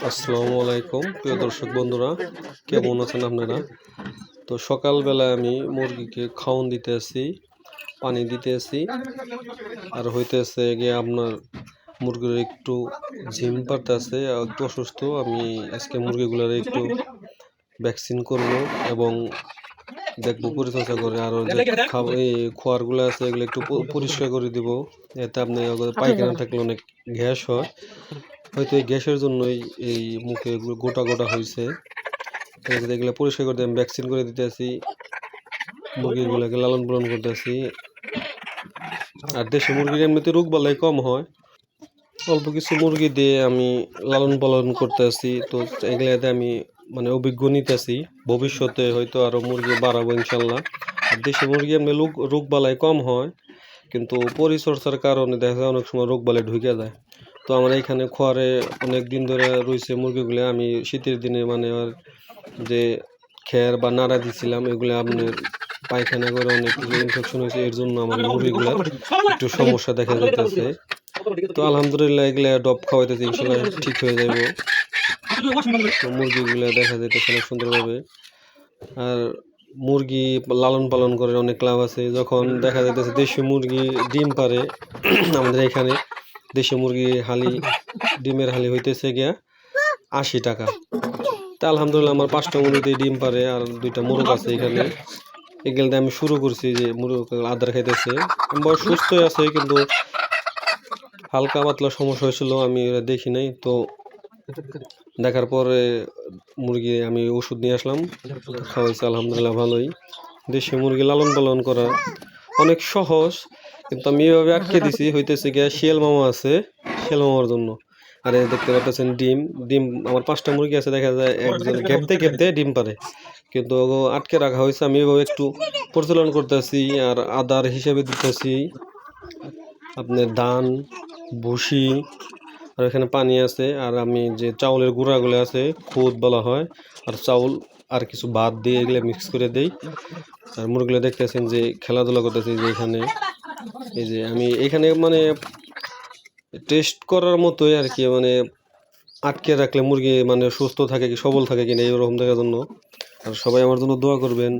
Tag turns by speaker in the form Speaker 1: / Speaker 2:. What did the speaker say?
Speaker 1: আসসালামু আলাইকুম, প্রিয় দর্শক বন্ধুরা, কেমন আছেন আপনারা? তো সকালবেলায় আমি মুরগিকে খাওয়ান দিতে আসি, পানি দিতে আসি, আর হইতেছে গিয়ে আপনার মুরগির একটু ঝিম পারতেছে একটু অসুস্থ, আমি আজকে মুরগিগুলোর একটু ভ্যাকসিন করব এবং দেখব পরিচর্যা করে আরও যে খাবার এই খোয়ারগুলো আছে, এগুলো একটু পরিষ্কার করে দিব, এতে আপনার পায়খানা থাকলে অনেক গ্যাস হয়। হয়তো এই গ্যাসের জন্যই এই মুখে গোটা গোটা হয়েছে এগুলো পরিষ্কার করতে আমি ভ্যাকসিন করে দিতে আছি মুরগিগুলোকে লালন পালন করতে আছি আর দেশি মুরগির এমনিতে রোগ বালাই কম হয়। অল্প কিছু মুরগি দিয়ে আমি লালন পালন করতে আছি তো এগুলাতে আমি মানে অভিজ্ঞ নিতে নিতেছি। ভবিষ্যতে হয়তো আরও মুরগি বাড়াবো ইনশাল্লাহ। আর দেশি মুরগি এমনি রোগ রোগ বালাই কম হয়, কিন্তু পরিচর্যার কারণে দেখা যায় অনেক সময় রোগ বালাই ঢুকে যায়। তো আমার এখানে খোয়ারে অনেক দিন ধরে রয়েছে মুরগিগুলো। আমি শীতের দিনে মানে আর যে খের বা নাড়া দিছিলাম, এগুলো আপনার পায়খানা করে অনেক কিছু ইনফেকশন হয়েছে, এর জন্য আমার মুরগিগুলো একটু সমস্যা দেখা যাইতেছে। তো আলহামদুলিল্লাহ এগুলা ডব খাওয়াইতেছে, ইনশাল্লাহ ঠিক হয়ে যাবে মুরগিগুলো দেখা যাইতেছে অনেক সুন্দরভাবে। আর মুরগি লালন পালন করে অনেক লাভ আছে। যখন দেখা যাইতেছে দেশি মুরগি ডিম পারে, আমাদের এখানে দেশি মুরগি হালি, ডিমের হালি হইতেছে গিয়া আশি টাকা। তা আলহামদুলিল্লাহ আমার পাঁচটা মুরগিতে ডিম পারে আর দুইটা মুরগ আছে এখানে। এগুলো আমি শুরু করছি যে মুরগ আদার খাইতেছে। বড় সুস্থই আছে, কিন্তু হালকা পাতলা সমস্যা হয়েছিল, আমি দেখি নাই। তো দেখার পরে মুরগি আমি ওষুধ নিয়ে আসলাম, খাওয়াইছে, আলহামদুলিল্লাহ ভালোই। দেশি মুরগি লালন পালন করা অনেক সহজ কিন্তু আমি এভাবে আটকে দিছি, হইতেছে গিয়া শিয়াল মামা আছে, শিয়াল মামার জন্য। আর দেখতে পাচ্ছেন ডিম ডিম, আমার পাঁচটা মুরগি আছে, দেখা যায় একজন ঘেপতে ঘেপতে ডিম পারে। কিন্তু আটকে রাখা হয়েছে, আমি এভাবে একটু পরিচালন করতেছি আর আদার হিসেবে দিতেছি। আপনার ধান, ভুসি, আর এখানে পানি আছে, আর আমি যে চাউলের গুঁড়াগুলো আছে, খুদ বলা হয়, আর চাউল আর কিছু ভাত দিয়ে এগুলো মিক্স করে দেই। আর মুরগুলো দেখতেছেন যে খেলাধুলা করতেছি যে এখানে। এই যে আমি এখানে মানে টেস্ট করার মতোই আর কি মানে আটকে রাখলে মুরগি মানে সুস্থ থাকে কি, সবল থাকে কিনা এইরকম দেখার জন্য। আর সবাই আমার জন্য দোয়া করবেন।